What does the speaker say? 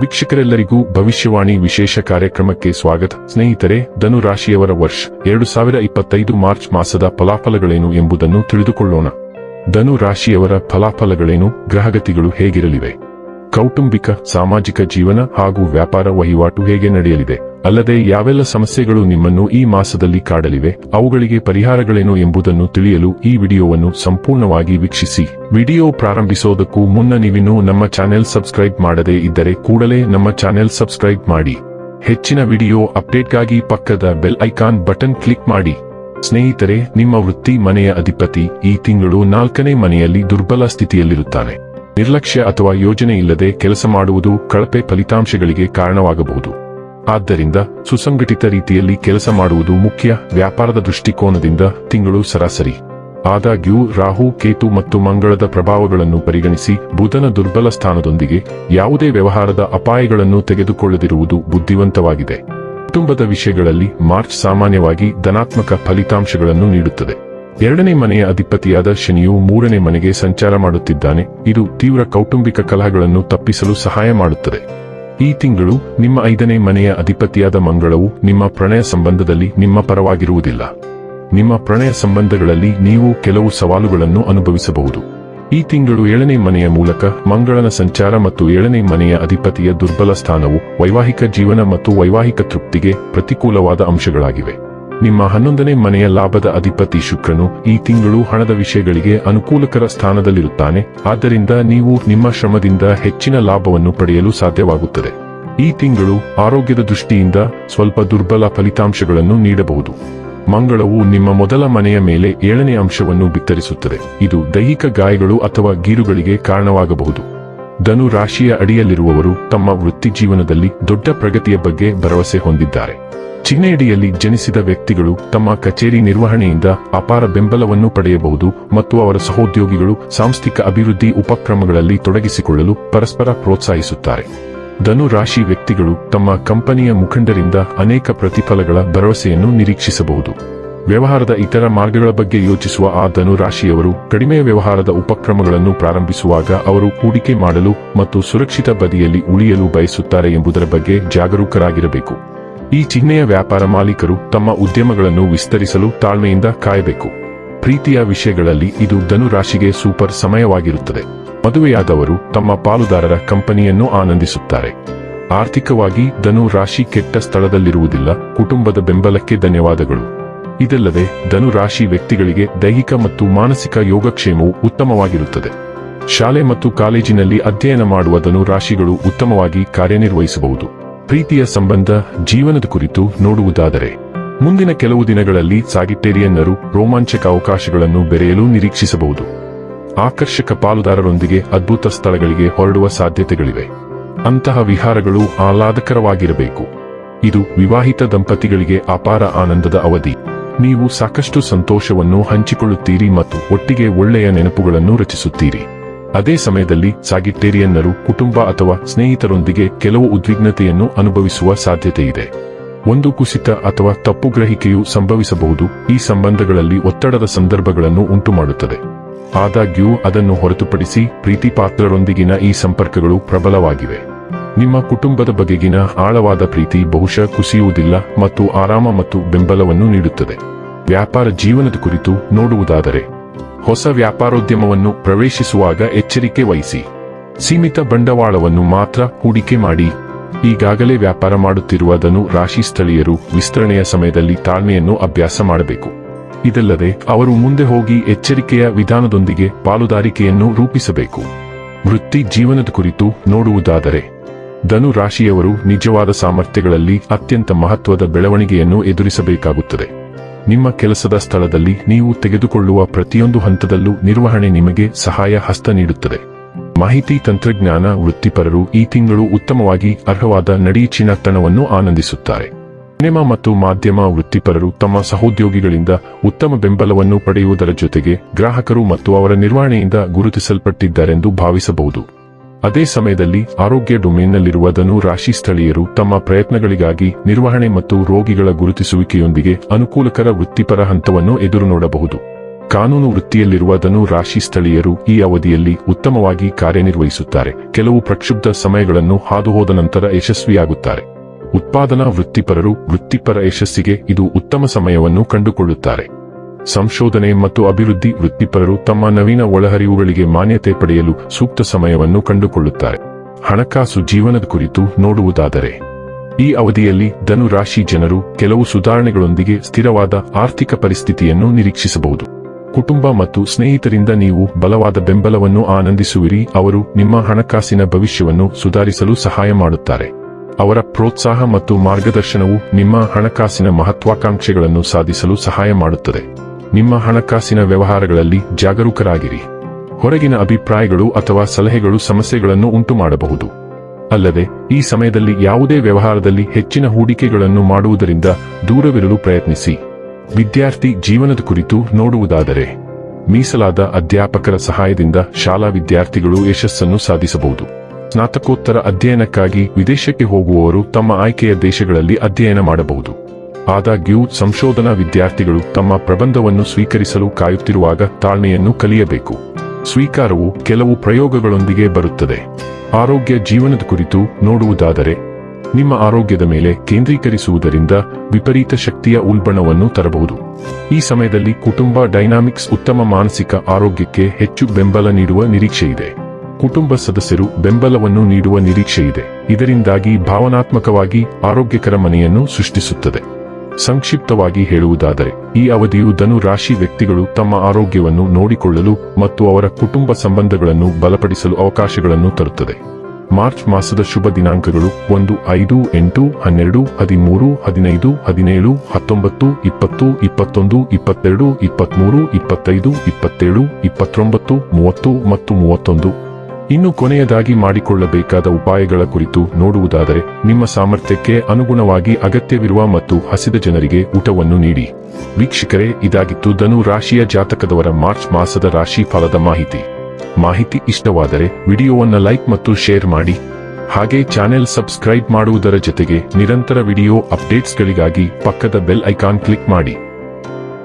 ವೀಕ್ಷಕರೆಲ್ಲರಿಗೂ ಭವಿಷ್ಯವಾಣಿ ವಿಶೇಷ ಕಾರ್ಯಕ್ರಮಕ್ಕೆ ಸ್ವಾಗತ. ಸ್ನೇಹಿತರೆ ಧನು ರಾಶಿಯವರ ವರ್ಷ ಎರಡು ಸಾವಿರ ಇಪ್ಪತ್ತೈದು ಮಾರ್ಚ್ ಮಾಸದ ಫಲಾಫಲಗಳೇನು ಎಂಬುದನ್ನು ತಿಳಿದುಕೊಳ್ಳೋಣ. ಧನು ರಾಶಿಯವರ ಫಲಾಫಲಗಳೇನು, ಗ್ರಹಗತಿಗಳು ಹೇಗಿರಲಿವೆ? ಕೌಟುಂಬಿಕ, ಸಾಮಾಜಿಕ ಜೀವನ ಹಾಗೂ ವ್ಯಾಪಾರ ವಹಿವಾಟು ಹೇಗೆ ನಡೆಯಲಿದೆ? ಅಲ್ಲದೆ ಯಾವೆಲ್ಲ ಸಮಸ್ಯೆಗಳು ನಿಮ್ಮನ್ನು ಈ ಮಾಸದಲ್ಲಿ ಕಾಡಲಿವೆ? ಅವುಗಳಿಗೆ ಪರಿಹಾರಗಳೇನು ಎಂಬುದನ್ನು ತಿಳಿಯಲು ಈ ವಿಡಿಯೋವನ್ನು ಸಂಪೂರ್ಣವಾಗಿ ವೀಕ್ಷಿಸಿ. ವಿಡಿಯೋ ಪ್ರಾರಂಭಿಸೋದಕ್ಕೂ ಮುನ್ನ ನೀವಿನ್ನೂ ನಮ್ಮ ಚಾನೆಲ್ ಸಬ್ಸ್ಕ್ರೈಬ್ ಮಾಡದೇ ಇದ್ದರೆ ಕೂಡಲೇ ನಮ್ಮ ಚಾನೆಲ್ ಸಬ್ಸ್ಕ್ರೈಬ್ ಮಾಡಿ. ಹೆಚ್ಚಿನ ವಿಡಿಯೋ ಅಪ್ಡೇಟ್ಗಾಗಿ ಪಕ್ಕದ ಬೆಲ್ ಐಕಾನ್ ಬಟನ್ ಕ್ಲಿಕ್ ಮಾಡಿ. ಸ್ನೇಹಿತರೆ, ನಿಮ್ಮ ವೃತ್ತಿ ಮನೆಯ ಅಧಿಪತಿ ಈ ತಿಂಗಳು ನಾಲ್ಕನೇ ಮನೆಯಲ್ಲಿ ದುರ್ಬಲ ಸ್ಥಿತಿಯಲ್ಲಿರುತ್ತಾನೆ. ನಿರ್ಲಕ್ಷ್ಯ ಅಥವಾ ಯೋಜನೆ ಇಲ್ಲದೆ ಕೆಲಸ ಮಾಡುವುದು ಕಳಪೆ ಫಲಿತಾಂಶಗಳಿಗೆ ಕಾರಣವಾಗಬಹುದು. ಆದ್ದರಿಂದ ಸುಸಂಘಟಿತ ರೀತಿಯಲ್ಲಿ ಕೆಲಸ ಮಾಡುವುದು ಮುಖ್ಯ ವ್ಯಾಪಾರದ ದೃಷ್ಟಿಕೋನದಿಂದ ತಿಂಗಳು ಸರಾಸರಿ. ಆದಾಗ್ಯೂ ರಾಹು, ಕೇತು ಮತ್ತು ಮಂಗಳದ ಪ್ರಭಾವಗಳನ್ನು ಪರಿಗಣಿಸಿ ಬುಧನ ದುರ್ಬಲ ಸ್ಥಾನದೊಂದಿಗೆ ಯಾವುದೇ ವ್ಯವಹಾರದ ಅಪಾಯಗಳನ್ನು ತೆಗೆದುಕೊಳ್ಳದಿರುವುದು ಬುದ್ಧಿವಂತವಾಗಿದೆ. ಕುಟುಂಬದ ವಿಷಯಗಳಲ್ಲಿ ಮಾರ್ಚ್ ಸಾಮಾನ್ಯವಾಗಿ ಧನಾತ್ಮಕ ಫಲಿತಾಂಶಗಳನ್ನು ನೀಡುತ್ತದೆ. ಎರಡನೇ ಮನೆಯ ಅಧಿಪತಿಯಾದ ಶನಿಯು ಮೂರನೇ ಮನೆಗೆ ಸಂಚಾರ ಮಾಡುತ್ತಿದ್ದಾನೆ. ಇದು ತೀವ್ರ ಕೌಟುಂಬಿಕ ಕಲಹಗಳನ್ನು ತಪ್ಪಿಸಲು ಸಹಾಯ ಮಾಡುತ್ತದೆ. ಈ ತಿಂಗಳು ನಿಮ್ಮ ಐದನೇ ಮನೆಯ ಅಧಿಪತಿಯಾದ ಮಂಗಳವು ನಿಮ್ಮ ಪ್ರಣಯ ಸಂಬಂಧದಲ್ಲಿ ನಿಮ್ಮ ಪರವಾಗಿರುವುದಿಲ್ಲ. ನಿಮ್ಮ ಪ್ರಣಯ ಸಂಬಂಧಗಳಲ್ಲಿ ನೀವು ಕೆಲವು ಸವಾಲುಗಳನ್ನು ಅನುಭವಿಸಬಹುದು. ಈ ತಿಂಗಳು ಏಳನೇ ಮನೆಯ ಮೂಲಕ ಮಂಗಳನ ಸಂಚಾರ ಮತ್ತು ಏಳನೇ ಮನೆಯ ಅಧಿಪತಿಯ ದುರ್ಬಲ ಸ್ಥಾನವು ವೈವಾಹಿಕ ಜೀವನ ಮತ್ತು ವೈವಾಹಿಕ ತೃಪ್ತಿಗೆ ಪ್ರತಿಕೂಲವಾದ ಅಂಶಗಳಾಗಿವೆ. ನಿಮ್ಮ ಹನ್ನೊಂದನೇ ಮನೆಯ ಲಾಭದ ಅಧಿಪತಿ ಶುಕ್ರನು ಈ ತಿಂಗಳು ಹಣದ ವಿಷಯಗಳಿಗೆ ಅನುಕೂಲಕರ ಸ್ಥಾನದಲ್ಲಿರುತ್ತಾನೆ. ಆದ್ದರಿಂದ ನೀವು ನಿಮ್ಮ ಶ್ರಮದಿಂದ ಹೆಚ್ಚಿನ ಲಾಭವನ್ನು ಪಡೆಯಲು ಸಾಧ್ಯವಾಗುತ್ತದೆ. ಈ ತಿಂಗಳು ಆರೋಗ್ಯದ ದೃಷ್ಟಿಯಿಂದ ಸ್ವಲ್ಪ ದುರ್ಬಲ ಫಲಿತಾಂಶಗಳನ್ನು ನೀಡಬಹುದು. ಮಂಗಳವು ನಿಮ್ಮ ಮೊದಲ ಮನೆಯ ಮೇಲೆ ಏಳನೇ ಅಂಶವನ್ನು ಬಿತ್ತರಿಸುತ್ತದೆ. ಇದು ದೈಹಿಕ ಗಾಯಗಳು ಅಥವಾ ಗೀರುಗಳಿಗೆ ಕಾರಣವಾಗಬಹುದು. ಧನು ರಾಶಿಯ ಅಡಿಯಲ್ಲಿರುವವರು ತಮ್ಮ ವೃತ್ತಿ ಜೀವನದಲ್ಲಿ ದೊಡ್ಡ ಪ್ರಗತಿಯ ಬಗ್ಗೆ ಭರವಸೆ ಹೊಂದಿದ್ದಾರೆ. ಚಿಹ್ನೆಯಡಿಯಲ್ಲಿ ಜನಿಸಿದ ವ್ಯಕ್ತಿಗಳು ತಮ್ಮ ಕಚೇರಿ ನಿರ್ವಹಣೆಯಿಂದ ಅಪಾರ ಬೆಂಬಲವನ್ನು ಪಡೆಯಬಹುದು ಮತ್ತು ಅವರ ಸಹೋದ್ಯೋಗಿಗಳು ಸಾಂಸ್ಥಿಕ ಅಭಿವೃದ್ಧಿ ಉಪಕ್ರಮಗಳಲ್ಲಿ ತೊಡಗಿಸಿಕೊಳ್ಳಲು ಪರಸ್ಪರ ಪ್ರೋತ್ಸಾಹಿಸುತ್ತಾರೆ. ಧನು ರಾಶಿ ವ್ಯಕ್ತಿಗಳು ತಮ್ಮ ಕಂಪನಿಯ ಮುಖಂಡರಿಂದ ಅನೇಕ ಪ್ರತಿಫಲಗಳ ಭರವಸೆಯನ್ನು ನಿರೀಕ್ಷಿಸಬಹುದು. ವ್ಯವಹಾರದ ಇತರ ಮಾರ್ಗಗಳ ಬಗ್ಗೆ ಯೋಚಿಸುವ ಆ ಧನು ರಾಶಿಯವರು ಕಡಿಮೆ ವ್ಯವಹಾರದ ಉಪಕ್ರಮಗಳನ್ನು ಪ್ರಾರಂಭಿಸುವಾಗ ಅವರು ಹೂಡಿಕೆ ಮಾಡಲು ಮತ್ತು ಸುರಕ್ಷಿತ ಬದಿಯಲ್ಲಿ ಉಳಿಯಲು ಬಯಸುತ್ತಾರೆ ಎಂಬುದರ ಬಗ್ಗೆ ಜಾಗರೂಕರಾಗಿರಬೇಕು. ಈ ಚಿಹ್ನೆಯ ವ್ಯಾಪಾರ ಮಾಲೀಕರು ತಮ್ಮ ಉದ್ಯಮಗಳನ್ನು ವಿಸ್ತರಿಸಲು ತಾಳ್ಮೆಯಿಂದ ಕಾಯಬೇಕು. ಪ್ರೀತಿಯ ವಿಷಯಗಳಲ್ಲಿ ಇದು ಧನು ರಾಶಿಗೆ ಸೂಪರ್ ಸಮಯವಾಗಿರುತ್ತದೆ. ಮದುವೆಯಾದವರು ತಮ್ಮ ಪಾಲುದಾರರ ಕಂಪನಿಯನ್ನು ಆನಂದಿಸುತ್ತಾರೆ. ಆರ್ಥಿಕವಾಗಿ ಧನು ರಾಶಿ ಕೆಟ್ಟ ಸ್ಥಳದಲ್ಲಿರುವುದಿಲ್ಲ, ಕುಟುಂಬದ ಬೆಂಬಲಕ್ಕೆ ಧನ್ಯವಾದಗಳು. ಇದಲ್ಲದೆ ಧನು ರಾಶಿ ವ್ಯಕ್ತಿಗಳಿಗೆ ದೈಹಿಕ ಮತ್ತು ಮಾನಸಿಕ ಯೋಗಕ್ಷೇಮವು ಉತ್ತಮವಾಗಿರುತ್ತದೆ. ಶಾಲೆ ಮತ್ತು ಕಾಲೇಜಿನಲ್ಲಿ ಅಧ್ಯಯನ ಮಾಡುವ ಧನು ರಾಶಿಗಳು ಉತ್ತಮವಾಗಿ ಕಾರ್ಯನಿರ್ವಹಿಸಬಹುದು. ಪ್ರೀತಿಯ ಸಂಬಂಧ ಜೀವನದ ಕುರಿತು ನೋಡುವುದಾದರೆ, ಮುಂದಿನ ಕೆಲವು ದಿನಗಳಲ್ಲಿ ಸಾಗಿಟೇರಿಯನ್ನರು ರೋಮಾಂಚಕ ಅವಕಾಶಗಳನ್ನು ಬೆರೆಯಲು ನಿರೀಕ್ಷಿಸಬಹುದು. ಆಕರ್ಷಕ ಪಾಲುದಾರರೊಂದಿಗೆ ಅದ್ಭುತ ಸ್ಥಳಗಳಿಗೆ ಹೊರಡುವ ಸಾಧ್ಯತೆಗಳಿವೆ. ಅಂತಹ ವಿಹಾರಗಳು ಆಹ್ಲಾದಕರವಾಗಿರಬೇಕು. ಇದು ವಿವಾಹಿತ ದಂಪತಿಗಳಿಗೆ ಅಪಾರ ಆನಂದದ ಅವಧಿ. ನೀವು ಸಾಕಷ್ಟು ಸಂತೋಷವನ್ನು ಹಂಚಿಕೊಳ್ಳುತ್ತೀರಿ ಮತ್ತು ಒಟ್ಟಿಗೆ ಒಳ್ಳೆಯ ನೆನಪುಗಳನ್ನು ರಚಿಸುತ್ತೀರಿ. ಅದೇ ಸಮಯದಲ್ಲಿ ಸಾಗಿಟೇರಿಯನ್ನರು ಕುಟುಂಬ ಅಥವಾ ಸ್ನೇಹಿತರೊಂದಿಗೆ ಕೆಲವು ಉದ್ವಿಗ್ನತೆಯನ್ನು ಅನುಭವಿಸುವ ಸಾಧ್ಯತೆಯಿದೆ. ಒಂದು ಕುಸಿತ ಅಥವಾ ತಪ್ಪು ಗ್ರಹಿಕೆಯು ಸಂಭವಿಸಬಹುದು, ಈ ಸಂಬಂಧಗಳಲ್ಲಿ ಒತ್ತಡದ ಸಂದರ್ಭಗಳನ್ನು ಉಂಟುಮಾಡುತ್ತದೆ. ಆದಾಗ್ಯೂ, ಅದನ್ನು ಹೊರತುಪಡಿಸಿ ಪ್ರೀತಿಪಾತ್ರರೊಂದಿಗಿನ ಈ ಸಂಪರ್ಕಗಳು ಪ್ರಬಲವಾಗಿವೆ. ನಿಮ್ಮ ಕುಟುಂಬದ ಬಗೆಗಿನ ಆಳವಾದ ಪ್ರೀತಿ ಬಹುಶಃ ಕುಸಿಯುವುದಿಲ್ಲ ಮತ್ತು ಆರಾಮ ಮತ್ತು ಬೆಂಬಲವನ್ನು ನೀಡುತ್ತದೆ. ವ್ಯಾಪಾರ ಜೀವನದ ಕುರಿತು ನೋಡುವುದಾದರೆ ಹೊಸ ವ್ಯಾಪಾರೋದ್ಯಮವನ್ನು ಪ್ರವೇಶಿಸುವಾಗ ಎಚ್ಚರಿಕೆ ವಹಿಸಿ. ಸೀಮಿತ ಬಂಡವಾಳವನ್ನು ಮಾತ್ರ ಹೂಡಿಕೆ ಮಾಡಿ. ಈಗಾಗಲೇ ವ್ಯಾಪಾರ ಮಾಡುತ್ತಿರುವ ಧನು ರಾಶಿ ಸ್ಥಳೀಯರು ವಿಸ್ತರಣೆಯ ಸಮಯದಲ್ಲಿ ತಾಳ್ಮೆಯನ್ನು ಅಭ್ಯಾಸ ಮಾಡಬೇಕು. ಇದಲ್ಲದೆ ಅವರು ಮುಂದೆ ಹೋಗಿ ಎಚ್ಚರಿಕೆಯ ವಿಧಾನದೊಂದಿಗೆ ಪಾಲುದಾರಿಕೆಯನ್ನು ರೂಪಿಸಬೇಕು. ವೃತ್ತಿ ಜೀವನದ ಕುರಿತು ನೋಡುವುದಾದರೆ, ಧನು ರಾಶಿಯವರು ನಿಜವಾದ ಸಾಮರ್ಥ್ಯಗಳಲ್ಲಿ ಅತ್ಯಂತ ಮಹತ್ವದ ಬೆಳವಣಿಗೆಯನ್ನು ಎದುರಿಸಬೇಕಾಗುತ್ತದೆ. ನಿಮ್ಮ ಕೆಲಸದ ಸ್ಥಳದಲ್ಲಿ ನೀವು ತೆಗೆದುಕೊಳ್ಳುವ ಪ್ರತಿಯೊಂದು ಹಂತದಲ್ಲೂ ನಿರ್ವಹಣೆ ನಿಮಗೆ ಸಹಾಯ ಹಸ್ತ ನೀಡುತ್ತದೆ. ಮಾಹಿತಿ ತಂತ್ರಜ್ಞಾನ ವೃತ್ತಿಪರರು ಈ ತಿಂಗಳು ಉತ್ತಮವಾಗಿ ಅರ್ಹವಾದ ನಡೀಚಿನತನವನ್ನು ಆನಂದಿಸುತ್ತಾರೆ. ಸಿನಿಮಾ ಮತ್ತು ಮಾಧ್ಯಮ ವೃತ್ತಿಪರರು ತಮ್ಮ ಸಹೋದ್ಯೋಗಿಗಳಿಂದ ಉತ್ತಮ ಬೆಂಬಲವನ್ನು ಪಡೆಯುವುದರ ಜೊತೆಗೆ ಗ್ರಾಹಕರು ಮತ್ತು ಅವರ ನಿರ್ವಹಣೆಯಿಂದ ಗುರುತಿಸಲ್ಪಟ್ಟಿದ್ದಾರೆಂದು ಭಾವಿಸಬಹುದು. ಅದೇ ಸಮಯದಲ್ಲಿ ಆರೋಗ್ಯ ಡೊಮೇನ್ನಲ್ಲಿರುವ ಧನು ರಾಶಿ ಸ್ಥಳೀಯರು ತಮ್ಮ ಪ್ರಯತ್ನಗಳಿಗಾಗಿ ನಿರ್ವಹಣೆ ಮತ್ತು ರೋಗಿಗಳ ಗುರುತಿಸುವಿಕೆಯೊಂದಿಗೆ ಅನುಕೂಲಕರ ವೃತ್ತಿಪರ ಹಂತವನ್ನು ಎದುರು ನೋಡಬಹುದು. ಕಾನೂನು ವೃತ್ತಿಯಲ್ಲಿರುವ ಧನು ರಾಶಿ ಸ್ಥಳೀಯರು ಈ ಅವಧಿಯಲ್ಲಿ ಉತ್ತಮವಾಗಿ ಕಾರ್ಯನಿರ್ವಹಿಸುತ್ತಾರೆ. ಕೆಲವು ಪ್ರಕ್ಷುಬ್ಧ ಸಮಯಗಳನ್ನು ಹಾದುಹೋದ ನಂತರ ಯಶಸ್ವಿಯಾಗುತ್ತಾರೆ. ಉತ್ಪಾದನಾ ವೃತ್ತಿಪರರು ವೃತ್ತಿಪರ ಯಶಸ್ಸಿಗೆ ಇದು ಉತ್ತಮ ಸಮಯವನ್ನು ಕಂಡುಕೊಳ್ಳುತ್ತಾರೆ. ಸಂಶೋಧನೆ ಮತ್ತು ಅಭಿವೃದ್ಧಿ ವೃತ್ತಿಪರರು ತಮ್ಮ ನವೀನ ಒಳಹರಿವುಗಳಿಗೆ ಮಾನ್ಯತೆ ಪಡೆಯಲು ಸೂಕ್ತ ಸಮಯವನ್ನು ಕಂಡುಕೊಳ್ಳುತ್ತಾರೆ. ಹಣಕಾಸು ಜೀವನದ ಕುರಿತು ನೋಡುವುದಾದರೆ, ಈ ಅವಧಿಯಲ್ಲಿ ಧನು ರಾಶಿ ಜನರು ಕೆಲವು ಸುಧಾರಣೆಗಳೊಂದಿಗೆ ಸ್ಥಿರವಾದ ಆರ್ಥಿಕ ಪರಿಸ್ಥಿತಿಯನ್ನು ನಿರೀಕ್ಷಿಸಬಹುದು. ಕುಟುಂಬ ಮತ್ತು ಸ್ನೇಹಿತರಿಂದ ನೀವು ಬಲವಾದ ಬೆಂಬಲವನ್ನು ಆನಂದಿಸುವಿರಿ, ಅವರು ನಿಮ್ಮ ಹಣಕಾಸಿನ ಭವಿಷ್ಯವನ್ನು ಸುಧಾರಿಸಲು ಸಹಾಯ ಮಾಡುತ್ತಾರೆ. ಅವರ ಪ್ರೋತ್ಸಾಹ ಮತ್ತು ಮಾರ್ಗದರ್ಶನವು ನಿಮ್ಮ ಹಣಕಾಸಿನ ಮಹತ್ವಾಕಾಂಕ್ಷೆಗಳನ್ನು ಸಾಧಿಸಲು ಸಹಾಯ ಮಾಡುತ್ತದೆ. ನಿಮ್ಮ ಹಣಕಾಸಿನ ವ್ಯವಹಾರಗಳಲ್ಲಿ ಜಾಗರೂಕರಾಗಿರಿ. ಹೊರಗಿನ ಅಭಿಪ್ರಾಯಗಳು ಅಥವಾ ಸಲಹೆಗಳು ಸಮಸ್ಯೆಗಳನ್ನು ಉಂಟುಮಾಡಬಹುದು. ಅಲ್ಲದೆ, ಈ ಸಮಯದಲ್ಲಿ ಯಾವುದೇ ವ್ಯವಹಾರದಲ್ಲಿ ಹೆಚ್ಚಿನ ಹೂಡಿಕೆಗಳನ್ನು ಮಾಡುವುದರಿಂದ ದೂರವಿರಲು ಪ್ರಯತ್ನಿಸಿ. ವಿದ್ಯಾರ್ಥಿ ಜೀವನದ ಕುರಿತು ನೋಡುವುದಾದರೆ, ಮೀಸಲಾದ ಅಧ್ಯಾಪಕರ ಸಹಾಯದಿಂದ ಶಾಲಾ ವಿದ್ಯಾರ್ಥಿಗಳು ಯಶಸ್ಸನ್ನು ಸಾಧಿಸಬಹುದು. ಸ್ನಾತಕೋತ್ತರ ಅಧ್ಯಯನಕ್ಕಾಗಿ ವಿದೇಶಕ್ಕೆ ಹೋಗುವವರು ತಮ್ಮ ಆಯ್ಕೆಯ ದೇಶಗಳಲ್ಲಿ ಅಧ್ಯಯನ ಮಾಡಬಹುದು. ಆದಾಗ್ಯೂ, ಸಂಶೋಧನಾ ವಿದ್ಯಾರ್ಥಿಗಳು ತಮ್ಮ ಪ್ರಬಂಧವನ್ನು ಸ್ವೀಕರಿಸಲು ಕಾಯುತ್ತಿರುವಾಗ ತಾಳ್ಮೆಯನ್ನು ಕಲಿಯಬೇಕು. ಸ್ವೀಕಾರವು ಕೆಲವು ಪ್ರಯೋಗಗಳೊಂದಿಗೆ ಬರುತ್ತದೆ. ಆರೋಗ್ಯ ಜೀವನದ ಕುರಿತು ನೋಡುವುದಾದರೆ, ನಿಮ್ಮ ಆರೋಗ್ಯದ ಮೇಲೆ ಕೇಂದ್ರೀಕರಿಸುವುದರಿಂದ ವಿಪರೀತ ಶಕ್ತಿಯ ಉಲ್ಬಣವನ್ನು ತರಬಹುದು. ಈ ಸಮಯದಲ್ಲಿ ಕುಟುಂಬ ಡೈನಾಮಿಕ್ಸ್ ಉತ್ತಮ ಮಾನಸಿಕ ಆರೋಗ್ಯಕ್ಕೆ ಹೆಚ್ಚು ಬೆಂಬಲ ನೀಡುವ ನಿರೀಕ್ಷೆಯಿದೆ ಕುಟುಂಬ ಸದಸ್ಯರು ಬೆಂಬಲವನ್ನು ನೀಡುವ ನಿರೀಕ್ಷೆಯಿದೆ ಇದರಿಂದಾಗಿ ಭಾವನಾತ್ಮಕವಾಗಿ ಆರೋಗ್ಯಕರ ಮನೆಯನ್ನು ಸೃಷ್ಟಿಸುತ್ತದೆ. ಸಂಕ್ಷಿಪ್ತವಾಗಿ ಹೇಳುವುದಾದರೆ, ಈ ಅವಧಿಯು ಧನು ರಾಶಿ ವ್ಯಕ್ತಿಗಳು ತಮ್ಮ ಆರೋಗ್ಯವನ್ನು ನೋಡಿಕೊಳ್ಳಲು ಮತ್ತು ಅವರ ಕುಟುಂಬ ಸಂಬಂಧಗಳನ್ನು ಬಲಪಡಿಸಲು ಅವಕಾಶಗಳನ್ನು ತರುತ್ತದೆ. ಮಾರ್ಚ್ ಮಾಸದ ಶುಭ ದಿನಾಂಕಗಳು ಒಂದು, ಐದು, ಎಂಟು, ಹನ್ನೆರಡು, ಹದಿಮೂರು, ಹದಿನೈದು, ಹದಿನೇಳು, ಹತ್ತೊಂಬತ್ತು, ಇಪ್ಪತ್ತು, ಇಪ್ಪತ್ತೊಂದು, ಇಪ್ಪತ್ತೆರಡು ಇಪ್ಪತ್ಮೂರು ಇಪ್ಪತ್ತೈದು, ಇಪ್ಪತ್ತೇಳು, ಇಪ್ಪತ್ತೊಂಬತ್ತು, ಮೂವತ್ತು ಮತ್ತು ಮೂವತ್ತೊಂದು. ಇನ್ನು ಕೊನೆಯದಾಗಿ ಮಾಡಿಕೊಳ್ಳಬೇಕಾದ ಉಪಾಯಗಳ ಕುರಿತು ನೋಡುವುದಾದರೆ, ನಿಮ್ಮ ಸಾಮರ್ಥ್ಯಕ್ಕೆ ಅನುಗುಣವಾಗಿ ಅಗತ್ಯವಿರುವ ಮತ್ತು ಹಸಿದ ಜನರಿಗೆ ಊಟವನ್ನು ನೀಡಿ. ವೀಕ್ಷಕರೇ, ಇದಾಗಿತ್ತು ಧನು ರಾಶಿಯ ಜಾತಕದವರ ಮಾರ್ಚ್ ಮಾಸದ ರಾಶಿ ಫಲದ ಮಾಹಿತಿ. ಮಾಹಿತಿ ಇಷ್ಟವಾದರೆ ವಿಡಿಯೋವನ್ನು ಲೈಕ್ ಮತ್ತು ಶೇರ್ ಮಾಡಿ. ಹಾಗೆ ಚಾನೆಲ್ ಸಬ್ಸ್ಕ್ರೈಬ್ ಮಾಡುವುದರ ಜೊತೆಗೆ ನಿರಂತರ ವಿಡಿಯೋ ಅಪ್ಡೇಟ್ಸ್ಗಳಿಗಾಗಿ ಪಕ್ಕದ ಬೆಲ್ ಐಕಾನ್ ಕ್ಲಿಕ್ ಮಾಡಿ.